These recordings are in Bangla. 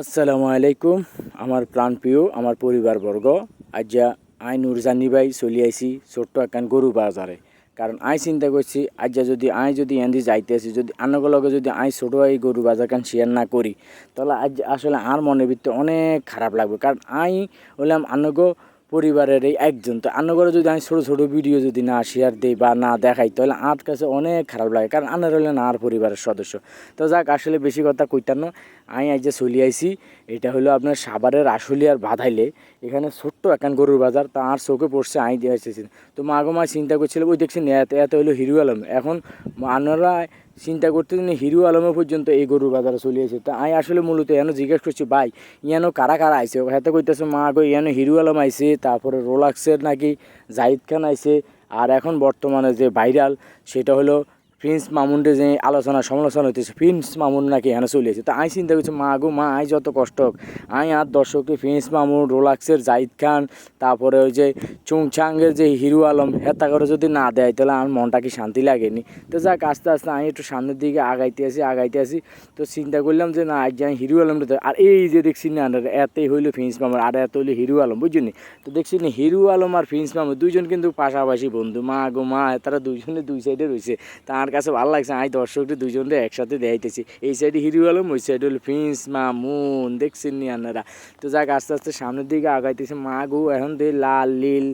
আসসালামু আলাইকুম, আমার প্রাণপ্রিয় আমার পরিবারবর্গ। আজ্যা আই নুরজানি জানিবাই চলি আইছি ছোট্ট একখান গরু বাজারে। কারণ আই চিন্তা করছি আজ্যা যদি আই যদি এন্দি যাইতে আসি যদি আনগো লগে যদি আই ছোট এই গরু বাজার কান শেয়ার না করি, তাহলে আজ আসলে আর মনের ভিতরে অনেক খারাপ লাগবে। কারণ আই হলাম আনগো পরিবারের এই একজন। তো আন্নগরে যদি আমি ছোটো ছোটো ভিডিও যদি না শেয়ার দিই বা না দেখাই, তাহলে আমার কাছে অনেক খারাপ লাগে। কারণ আনার হলেন আর পরিবারের সদস্য। তো যাক, আসলে বেশি কথা কইতাম না। আমি আজ যে চলি আইছি, এটা হলো আপনার সাভারের আশুলিয়ার বাধাইলে। এখানে ছোট্ট একান গরুর বাজার, তা আর চোখে পড়ছে আই দিয়ে এসেছি তো মা গো মা চিন্তা করছিল, ওই দেখছি এত এত হলো হিরু আলম। এখন আনারা চিন্তা করতে তিনি হিরু আলমে পর্যন্ত এই গরুর বাজারে চলে আসে তা আমি আসলে মূলত এন জিজ্ঞেস করছি, ভাই, ইয়ানো কারা কারা আইসে হাতে কইতেছে, মা কই ইয়ানো হিরু আলম আইসে তারপরে রোলাক্সের নাকি জাহিদ খান আইসে আর এখন বর্তমানে যে ভাইরাল, সেটা হলো প্রিন্স মামুনরে যে আলোচনা, সমালোচনা হইতেছে প্রিন্স মামুন নাকি এখানে চলে এসেছে তা আমি চিন্তা করছি, মা গো, মা, আই যত কষ্ট হোক, আই আর দর্শককে প্রিন্স মামুন রোলাক্সের জাহিদ খান তারপরে ওই যে চুংচাঙ্গের যে হিরো আলম, হেতা করে যদি না দেয়, তাহলে আমার মনটা কি শান্তি লাগেনি? তো যাক, আস্তে আস্তে আমি একটু সামনের দিকে আগাইতে আসি আগাইতে আসি। তো চিন্তা করলাম যে না, আজ আমি হিরো আলম আর এই যে দেখছি না এতেই হইল ফিন্স মামুন আর এত হইল হিরো আলম বুঝলি তো দেখছি না, হিরো আলম আর ফিন্স মামুন দুইজন কিন্তু পাশাপাশি বন্ধু। মা গো, মা তারা দুইজনে দুই সাইডে রয়েছে তার কাছে ভালো লাগছে। আমি দর্শকটি দুজনরে একসাথে দেখাইতেছি। এই সাইডে হিরু আলম, ওই সাইড হল ফিন্স মা মুন দেখছেন নি আপনারা? তো যাক, আস্তে আস্তে সামনের দিকে আগাইতেছে। মা গু এখন দে লাল, নীল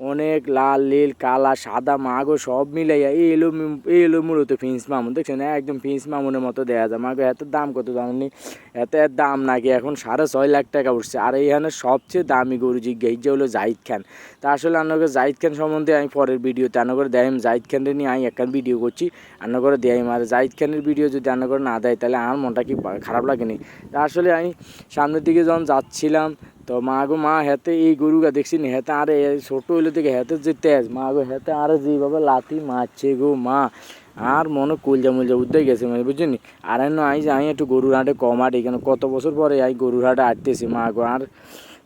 অনেক লাল, নীল, কালা, সাদা, মাগো সব মিলাইয়া এই এলো এই এলো মূলত ফিন্স মামুন, দেখছেন? একদম ফিন্স মামুনের মতো দেয়া যায়। মাগো এত দাম কত জানেনি এত এর দাম নাকি এখন সাড়ে ছয় লাখ টাকা উঠছে। আর এইখানে সবচেয়ে দামি গরু জিজ্ঞাসা যে হলো জাহিদ খান। তা আসলে আন্নগর জাহিদ খান সম্বন্ধে আমি পরের ভিডিওতে আন্নগর দেয় জাহিদ খানের নিয়ে আমি একখান ভিডিও করছি আন্নগরে দেয় আর জাহিদ খানের ভিডিও যদি আন্নগর না দেয়, তাহলে আমার মনটা কি খারাপ লাগেনি? তা আসলে আমি সামনের দিকে যখন যাচ্ছিলাম তো মা গো মা হেতে এই গরুগা দেখছি নি হেতে আরে ছোট হইলে থেকে হেতে যে তেজ মা গো হেতে আরে যেভাবে লাথি মারছে গো মা, আর মনে কলজা মলজা উদ্দে গেছে মানে বুঝছেন আর এনে আই যে আমি একটু গরুর হাটে কম হাটে কেন কত বছর পরে আই গরুর হাটে আটতেছি মা গো আর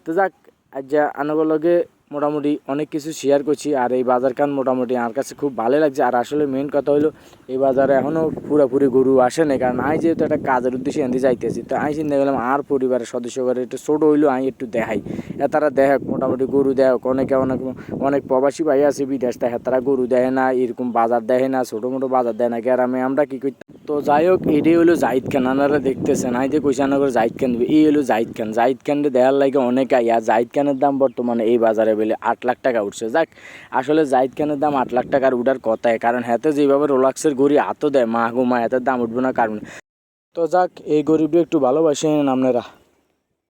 তো যাক, আজ যা আনগলগে মোটামুটি অনেক কিছু শেয়ার করছি আর এই বাজার কান মোটামুটি আমার কাছে খুব ভালো লাগছে। আর আসলে মেন কথা হলো, এই বাজারে এখনও পুরোপুরি গরু আসে না কারণ আমি যেহেতু একটা কাজের উদ্দেশ্যে এনে যাইতেছি, তো আমি চিন্তা করলাম আর পরিবারের সদস্য করে একটু ছোটো হইল, আমি একটু দেখাই। তারা দেখ, মোটামুটি গরু দেখ, অনেকে অনেক অনেক প্রবাসী ভাই আছে, বিদেশ দেখে, তারা গরু দেয় না, এরকম বাজার দেয় না, ছোটো মোটো বাজার দেয় না। গ্রামে আমরা কী করতাম তো যাই হোক, এটাই হলো জাহিদ খান আপনারা দেখতেছেন। আই যে কইসান করে জাহিদ খান এই হলো জাহিদ খান জাহিদ খানকে দেখার লাগে অনেক আই আর জাহিদ খানের দাম বর্তমানে এই বাজারে বেলে আট লাখ টাকা উঠছে। যাক, আসলে জাহিদ খানের দাম আট লাখ টাকার উঠার কথাই। কারণ হ্যাঁ যেভাবে রোলাক্সের গড়ি হাতও দেয়, মা গো মা, হাতের দাম উঠবে না কারণ। তো যাক, এই গরিবটি একটু ভালোবাসেন আপনারা।